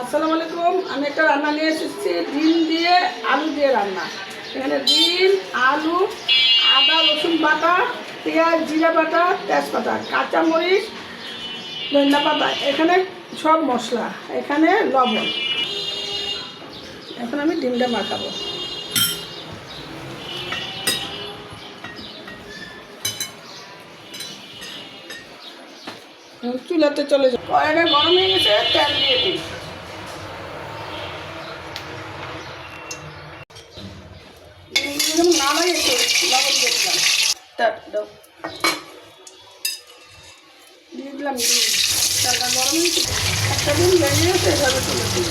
আসসালামু আলাইকুম। আমি একটা রান্না নিয়ে এসেছি। ডিম দিয়ে আলু দিয়ে রান্না। এখানে ডিম, আলু, আদা, রসুন বাটা, পেঁয়াজ, জিরা বাটা, তেজপাতা, কাঁচামরিচ, ধনিয়া পাতা। এখানে সব মশলা। এখানে লবণ। এখন আমি ডিমটা মাখাবো। চুলাতে চলে যাব গরম হয়ে গেছে তেল দিয়ে দিই নাড়াই একটু লবণ দিয়ে দিলাম তার দাও। দিয়ে দিলাম তেলটা গরম হয়েছে। একটা ডিম ভেঙে গেছে এভাবে তুলে দিই।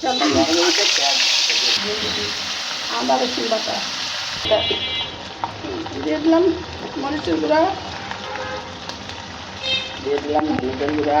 তেলটা গরম হয়েছে পেঁয়াজ। আদা রসুন বাটা। দিয়ে দিলাম মরিচের গুঁড়া। দিয়ে দিলাম হলুদের গুঁড়া।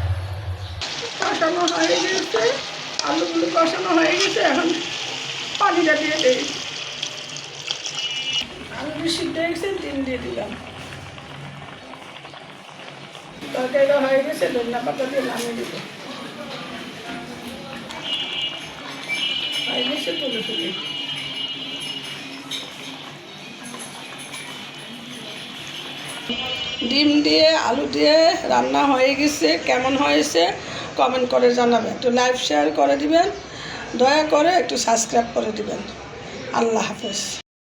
কষানো হয়ে গেছে, আলুগুলো কষানো হয়ে গেছে, এখন পানিটা দিয়ে দিই। আলুগুলো সিদ্ধ গেছে ডিম দিয়ে দিলাম। তরকারিটা হয়ে গেছে, ধনিয়া পাতা দিয়ে নামিয়ে দিল হয়ে গেছে তুলে তুলি। ডিম দিয়ে, আলু দিয়ে রান্না হয়ে গেছে, কেমন হয়েছে? কমেন্ট করে জানাবেন। একটু লাইভ শেয়ার করে দিবেন। দয়া করে একটু সাবস্ক্রাইব করে দিবেন। আল্লাহ হাফেজ।